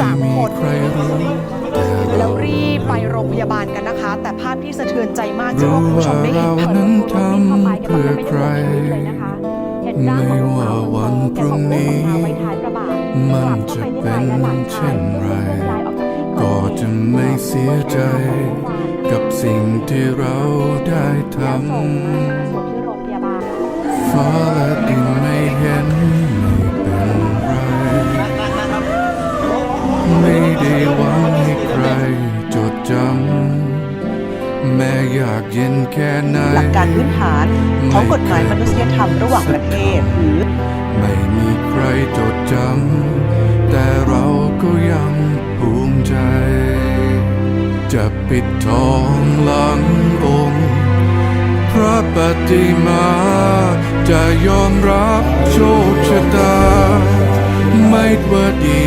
สามคนแล้วรีบไปโรงพยาบาลกันนะคะ แต่ภาพที่สะเทือนใจมากเชื่อรู้ว่าคุณผู้ชมได้เห็เรานภาพนั้นทำเพื่อใครไม่ว่าวันพรุ่งนี้มันจะเป็นเช่นไร ก็จะไม่เสียใจ กับสิ่งที่เราได้ทำ ไม่ได้หวังให้ใครจดจำแม้อยากเย็นแค่ไหนหลักการพื้นฐานของกฎหมายมนุษยธรรมระหว่างประเทศหรือไม่มีใครจดจำแต่เราก็ยังภูมิใจ จะปิดทองหลังองค์ พระปฏิมาจะยอมรับโชคชะตาไม่ว่าดี